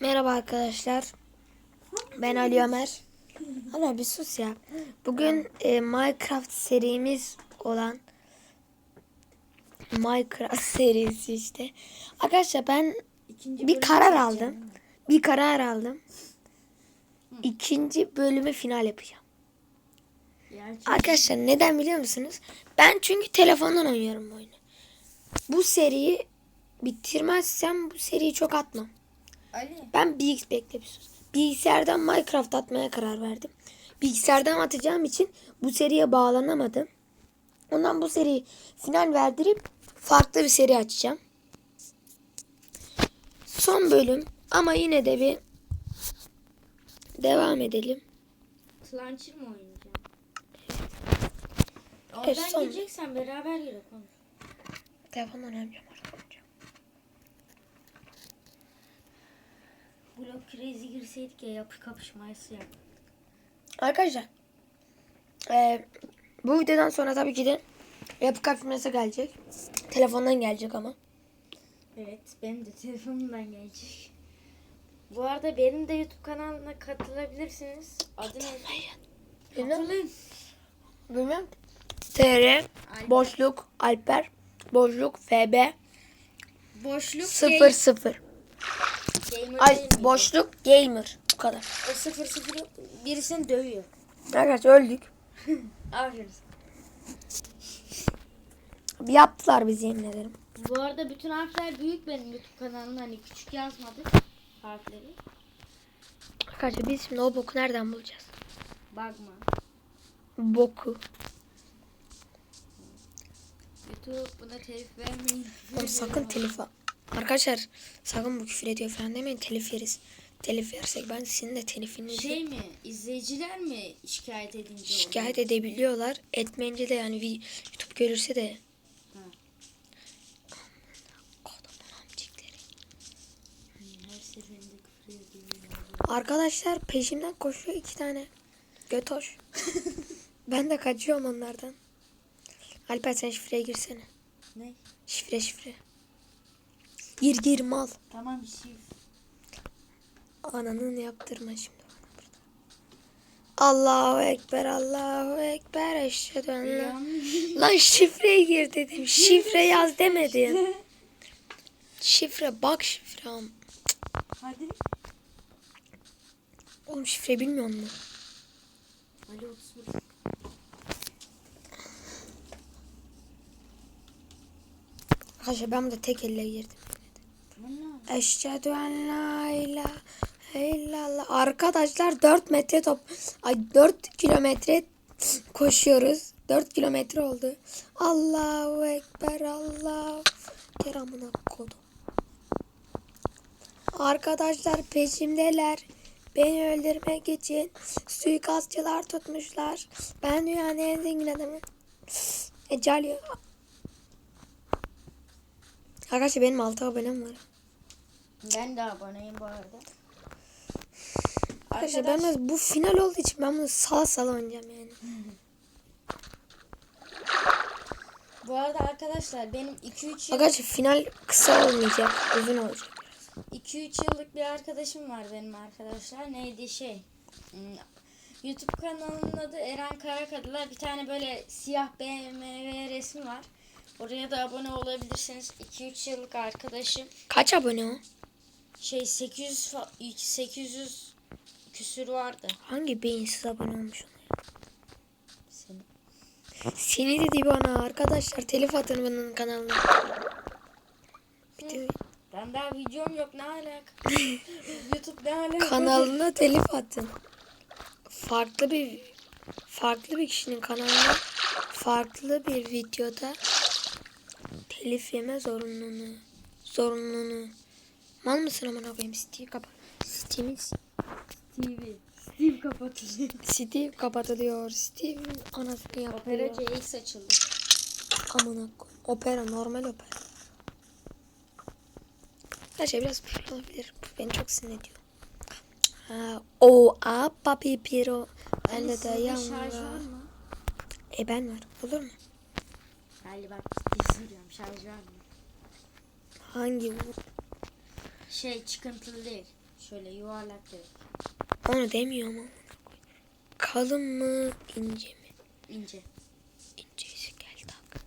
Merhaba arkadaşlar. Ben Ali Ömer. Ömer bir sus ya. Bugün e, Minecraft serimiz olan Minecraft serisi işte. Arkadaşlar ben İkinci bir karar aldım. Bir karar aldım. İkinci bölümü final yapacağım. Çok- Arkadaşlar neden biliyor musunuz? Ben çünkü telefondan oynuyorum bu oyunu. Bu seriyi bitirmezsem bu seriyi çok atmam. Ali. Ben bilgis bekle bir sus. Bilgisayardan Minecraft atmaya karar verdim. Bilgisayardan atacağım için bu seriye bağlanamadım. Ondan bu seriyi final verdirip farklı bir seri açacağım. Son bölüm ama yine de bir devam edelim. Launcher mı oynayacağım? Evet, Oradan son- gireceksen beraber girelim. oğlum. Telefondan oynayacağım arkadaşlar. Blok crazy girseydik ya yapı kapışması yap. Arkadaşlar eee, bu videodan sonra tabii ki de yapı kapışması gelecek. Telefondan gelecek ama. Evet benim de telefonumdan gelecek. Bu arada benim de YouTube kanalına katılabilirsiniz. Adı ne? Bilmem. Katılın. Bilmem. TR boşluk Alper boşluk FB Boşluk 0 0. Gamer Ay değil boşluk gamer bu kadar. O 0 0 birisini dövüyor. Arkadaşlar öldük. Aferin. Bir yaptılar bizi yemin ederim. Bu arada bütün harfler büyük benim YouTube kanalımda hani küçük yazmadık harfleri. Arkadaşlar biz şimdi o boku nereden bulacağız? Bakma. Boku. YouTube buna telif vermeyin. Oğlum sakın telif al- Arkadaşlar sakın bu küfür ediyor falan demeyin telif yeriz. Telif yersek ben senin de telifini Şey mi? izleyiciler mi şikayet edince şikayet edebiliyorlar. Etmeyince de yani YouTube görürse de Ha. Arkadaşlar peşimden koşuyor iki tane. Götoş. ben de kaçıyorum onlardan. Alper sen şifreye girsene. Ne? Şifre şifre. Gir gir mal. Tamam şif. Ananın yaptırma şimdi. Allahu Ekber, Allahu Ekber, eşhedü en la-. Lan şifreye gir dedim. Şifre yaz demedim. Şifre bak şifre. am- Hadi. Oğlum şifre bilmiyor musun? Ali 31. Arkadaşlar ben burada tek elle girdim. Eşhedü en la ilahe illallah. Arkadaşlar 4 metre top. Ay 4 kilometre koşuyoruz. 4 kilometre oldu. Allahu Ekber Allah. Keramına kodum. Arkadaşlar peşimdeler. Beni öldürmek için suikastçılar tutmuşlar. Ben dünyanın en zengin adamı. Ecal Arkadaşlar benim 6 abonem var. Ben de aboneyim bu arada. Arkadaşlar ben bu final olduğu için ben bunu sala sala oynayacağım yani. Bu arada arkadaşlar benim 2-3 yıl Arkadaşlar final kısa olmayacak, uzun olacak. 2-3 yıllık bir arkadaşım var benim arkadaşlar. Neydi şey? hmm, YouTube kanalının adı Eren Karakadılar. Bir tane böyle siyah BMW resmi var. Oraya da abone olabilirsiniz. 2-3 yıllık arkadaşım. Kaç abone o? Şey 800 fa- 800 küsür vardı. Hangi beyinsiz abone olmuş ona ya? Senin. Seni dedi bana arkadaşlar telif atın bunun kanalına. Video, Ben daha videom yok ne alaka? YouTube ne alaka? kanalına telif atın. Farklı bir farklı bir kişinin kanalına farklı bir videoda telif yeme zorunluluğunu zorunluluğunu mal mısın amına koyayım Steve'i kapat. Steve'in TV. Steve kapatılıyor. Steve kapatılıyor. Steve'in anasını Opera yapıyor. CX açıldı. Amına koy. Opera normal opera. Her şey biraz küfür olabilir. Bu beni çok sinir ediyor. Ha, o a papi piro. Ben de dayan şarj var var. mı? E ben var. Olur mu? Ali bak ciddi söylüyorum şarj var mı? Hangi? Şey çıkıntılı değil. Şöyle yuvarlak dedik. Onu demiyorum ama. Kalın mı ince mi? İnce. İnceyse gel tak.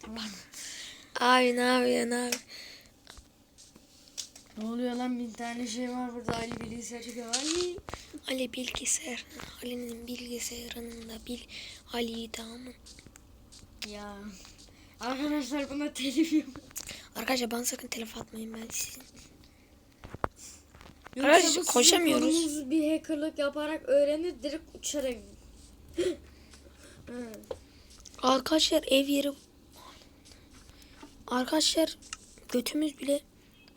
Tamam. Abi ne yapıyorsun abi? Ne oluyor lan bir tane şey var burada Ali bilgisayar çekiyor. Ali. Ali bilgisayarının, Ali'nin bilgisayarının da bil Ali'yi tamam. Ya. Arkadaşlar buna telif yok. Arkadaşlar bana sakın telef atmayın ben sizin. Arkadaşlar, koşamıyoruz. konunuzu bir hackerlık yaparak öğrenir direkt uçarak. Arkadaşlar ev yeri Arkadaşlar götümüz bile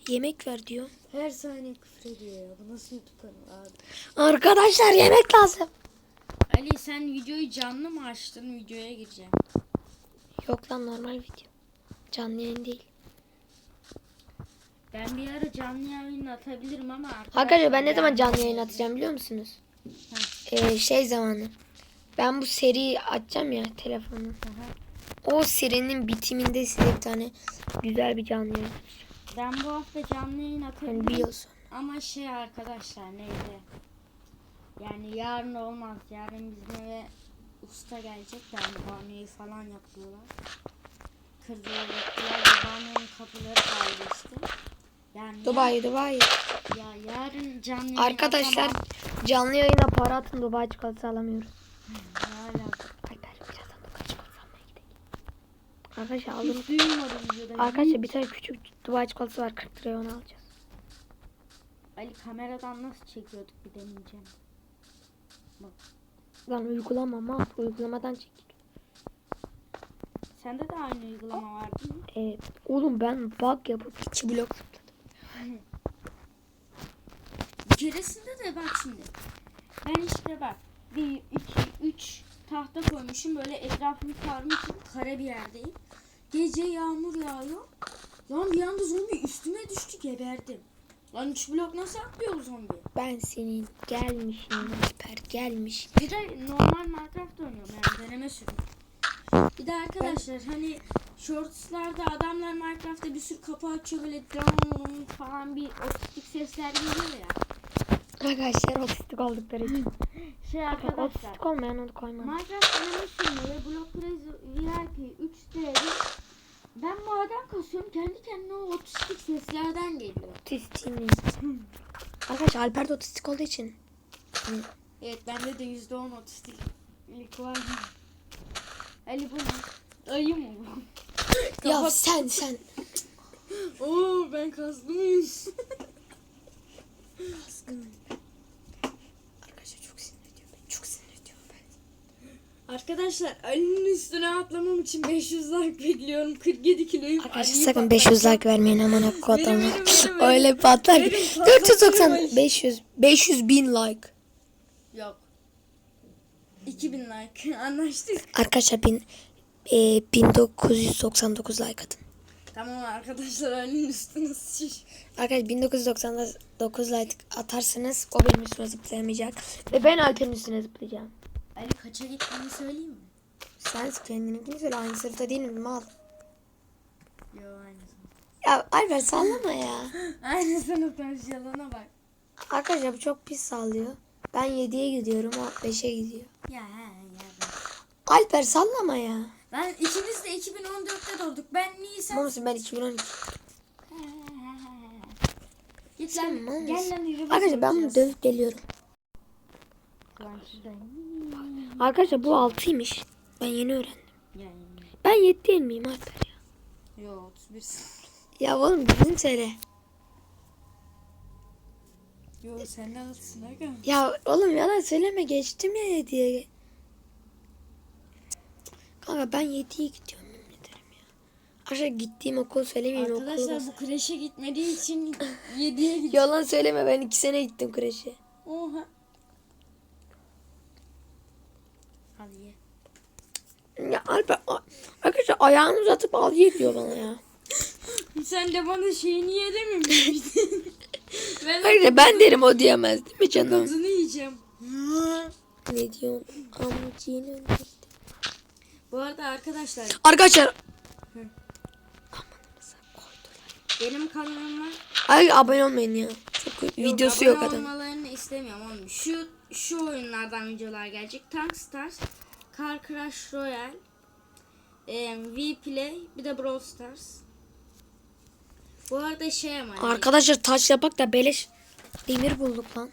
yemek ver diyor. Her saniye küfür ediyor ya. Bu nasıl YouTube kanalı abi? Arkadaşlar yemek lazım. Ali sen videoyu canlı mı açtın? Videoya gireceğim. Yok lan normal video. Canlı yayın değil. Ben bir ara canlı yayın atabilirim ama Arkadaşlar ben ne zaman yani- canlı yayın atacağım biliyor musunuz? Ee, şey zamanı. Ben bu seriyi açacağım ya telefonu. O serinin bitiminde size bir tane güzel bir canlı yayın. Ben bu hafta canlı yayın Yani atabilirim. yıl sonra. Ama şey arkadaşlar neydi? Yani yarın olmaz. Yarın bizim eve usta gelecek. Yani banyoyu falan yapıyorlar. Kırdılar ve banyonun kapıları kaydı Yani Dubai, Dubai. Ya, ya yarın canlı yayın Arkadaşlar atamam. canlı yayına para atın Dubai çikolatası alamıyoruz. Arkadaşlar aldım. Arkadaşlar bir tane küçük Dubai çikolatası var 40 liraya onu alacağız. Ali kameradan nasıl çekiyorduk bir deneyeceğim. Lan uygulama mal uygulamadan çek. Sende de aynı uygulama var değil mi? Evet. Oğlum ben bug yapıp iki blok zıpladım. Bir keresinde de bak şimdi. Ben işte bak. Bir, iki, üç tahta koymuşum. Böyle etrafını sarmışım. Kare bir yerdeyim. Gece yağmur yağıyor. Lan bir anda zombi üstüme düştü geberdim. Lan üç blok nasıl atlıyor zombi? Ben senin gelmişim Alper gelmiş. Bir de normal Minecraft oynuyorum yani deneme sürüyorum. Bir de arkadaşlar hani shortslarda adamlar Minecraft'ta bir sürü kapı açıyor böyle drum falan bir otistik sesler geliyor ya. Arkadaşlar otistik oldukları için. Şey arkadaşlar Otistik olmayan onu koymam. Minecraft deneme sürümü ve Block Crazy VIP 3D'de ben maden kasıyorum kendi kendine o otistik seslerden geliyor. Otistiğimiz. Arkadaşlar Alper de otistik olduğu için. Evet bende de %10 otistiklik var. Ali bu? Ayı mı bu? Ya sen sen. Oo ben kaslı mıyım? Arkadaşlar çok sinir ediyor beni. Çok sinir ediyor beni. Arkadaşlar Ali'nin üstüne atlamam için 500 like bekliyorum. 47 kiloyum. Arkadaşlar Ali'yi sakın patlatacağım. 500 like vermeyin. Benim, benim, benim, Öyle patlar ki. Benim 490 patlatıyor. 500 500 bin like. Yok. 2000 like. Anlaştık. Arkadaşlar bin, e, 1999 like atın. Tamam arkadaşlar Ali'nin üstüne sıçış. Arkadaşlar 1999 like atarsanız o benim üstüme zıplayamayacak. Ve ben Alper'in üstüne zıplayacağım. Ali kaça gittiğini söyleyeyim mi? Sen kendininkini söyle aynı sınıfta değil mi mal? Yo aynısı. Ya Alper sallama ya. Aynı sınıftan şu yalana bak. Arkadaşlar bu çok pis sallıyor. Ben 7'ye gidiyorum o 5'e gidiyor. Ya ya. Alper sallama ya. Ben ikimiz de 2014'te doğduk. Ben Nisan. Mamsın ben 2012. Git Sen lan. Gel lan yürü. Arkadaşlar ben bunu dövüp geliyorum. Arkadaşlar bu 6'ymış. Ben yeni öğrendim. Ya, Ben 7 değil miyim Alper ya? Yo 31. Ya oğlum bizim söyle. Yo sen de alsın aga. Ya oğlum yalan söyleme geçtim ya 7'ye. Kanka ben 7'ye gidiyorum ederim ya. Arkadaşlar gittiğim okul söylemeyeyim Arkadaşlar okulu. bu kreşe gitmediği için 7'ye gidiyor. Yalan söyleme ben 2 sene gittim kreşe. Oha. Hadi ye. Ya Alper arkadaşlar ayağını uzatıp al ye diyor bana ya. Sen de bana şeyini ye dememiştin. ben Arkadaşlar ben derim o diyemez değil mi canım? Kızını yiyeceğim. Ne diyorsun? Önünde. Bu arada arkadaşlar Arkadaşlar. Benim kanalıma Ay abone olmayın ya. Çok videosu yok abone adam. olmalarını istemiyorum oğlum. Şu şu oyunlardan videolar gelecek. Tank Stars, Car Crash Royale, e, Vplay, bir de Brawl Stars. Bu arada şey ama Arkadaşlar taş yapak da beleş demir bulduk lan.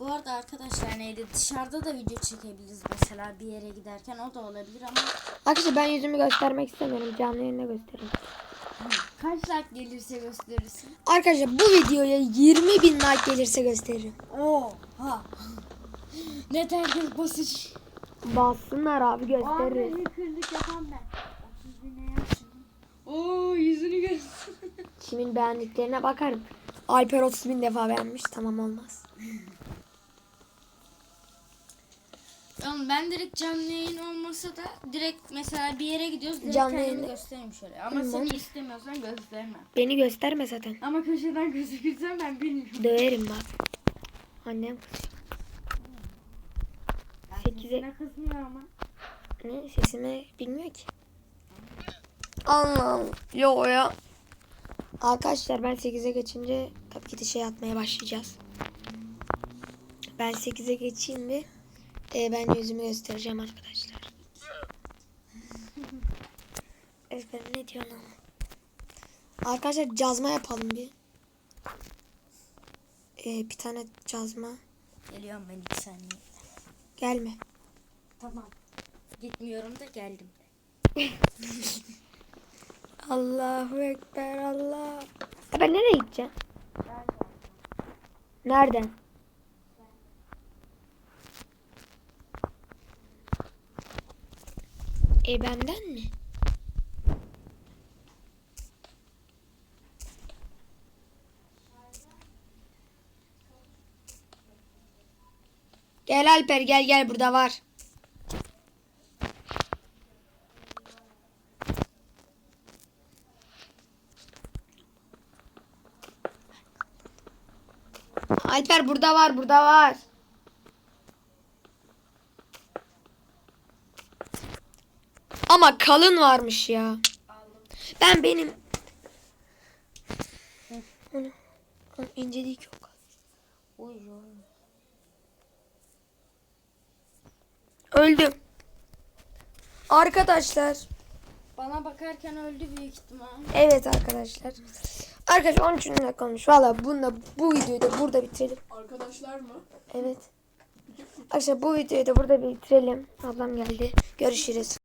Bu arada arkadaşlar neydi dışarıda da video çekebiliriz mesela bir yere giderken o da olabilir ama Arkadaşlar ben yüzümü göstermek istemiyorum. Canlı yayında göstereyim. kaç like gelirse gösterirsin. Arkadaşlar bu videoya 20 bin like gelirse gösteririm. Oha. ne terk basış. Bassınlar abi gösteririz. hackerlık yapan ben. 30 bine yapsın. Oo yüzünü göster. Kimin beğendiklerine bakarım. Alper 30 bin defa beğenmiş. Tamam olmaz. Tamam ben direkt canlı yayın olmasa da direkt mesela bir yere gidiyoruz direkt Canlı kendimi yayını- göstereyim şöyle. Ama Tamam. seni istemiyorsan göstermem. Beni gösterme zaten. Ama köşeden gözükürsen ben bilmiyorum. Döverim bak. Annem kızıyor. Sekize- Ne kızmıyor ama. Ne sesimi bilmiyor ki. Allah Allah. Yo ya. Arkadaşlar ben 8'e geçince tabii ki de şey atmaya başlayacağız. Ben 8'e geçeyim bir. Ee, ben yüzümü göstereceğim arkadaşlar. Evet ben ne diyorsun ama. Arkadaşlar cazma yapalım bir. Ee, bir tane cazma. Geliyorum ben iki saniye. Gelme. Tamam. Gitmiyorum da geldim. Allahu Ekber Allah. Ya ben nereye gideceğim? Nereden? E benden mi? Gel Alper gel gel burada var. Alper burada var burada var. Ama kalın varmış ya. Ben benim onu, onu ince değil ki o kadar. Uy uy. Öldüm. Arkadaşlar. Bana bakarken öldü büyük ihtimal. Evet arkadaşlar. Arkadaşlar 13 dakika olmuş. Valla bunda bu videoyu da burada bitirelim. Arkadaşlar mı? Evet. Arkadaşlar bu videoyu da burada bitirelim. Ablam geldi. Görüşürüz.